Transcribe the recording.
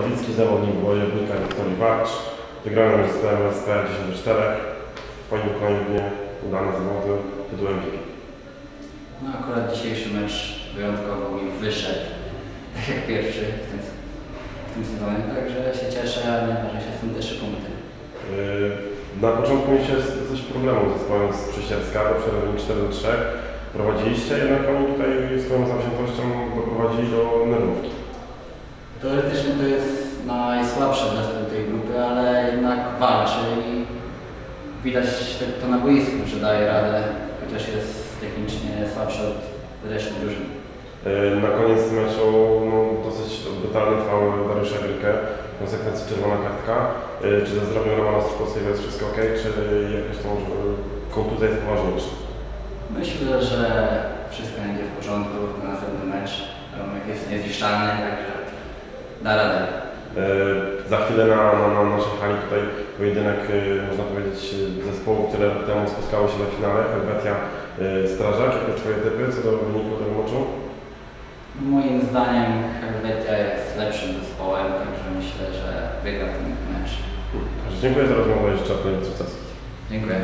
Nowicki, zawodnik wojownika Wiktorii Warcz. Wygrałem z zespołem SP 10 do 4. W twoim kolejnie udane zawody tytułem MVP. No akurat dzisiejszy mecz wyjątkowo mi wyszedł, tak jak pierwszy w tym, w tym sezonie, także się cieszę, a najważniejsze są te trzy punkty. Yy, Na początku mieliście coś problemu z zespołem z Przysiecka, do przerwy 4 do 3. Prowadziliście, jednak oni tutaj swoją zawziętością doprowadzili do nerwówki. Teoretycznie to jest najsłabszy zespół tej grupy, ale jednak walczy i widać to- to na boisku, że daje radę, chociaż jest technicznie słabszy od reszty drużyn. Yy, Na koniec meczu no, dosyć brutalny faul Dariusza Grylkę, w konsekwencji czerwona kartka. Yy, Czy ze zdrowiem Romana Strukowskiego jest wszystko ok, czy jakaś tam kontuzja jest poważniejsza? Myślę, że wszystko będzie w porządku na następny mecz. Romek jest niezniszczalny, także da radę. Yy, Za chwilę na, na, na naszej hali tutaj pojedynek, yy, można powiedzieć, yy, zespołów, które temu spotkały się na finale, Helvetia, yy, Strażak. Jakie Twoje typy co do wyniku tego meczu? Moim zdaniem Helvetia jest lepszym zespołem, także myślę, że wygra ten mecz. Dziękuję za rozmowę i życzę sukcesu. Dziękuję.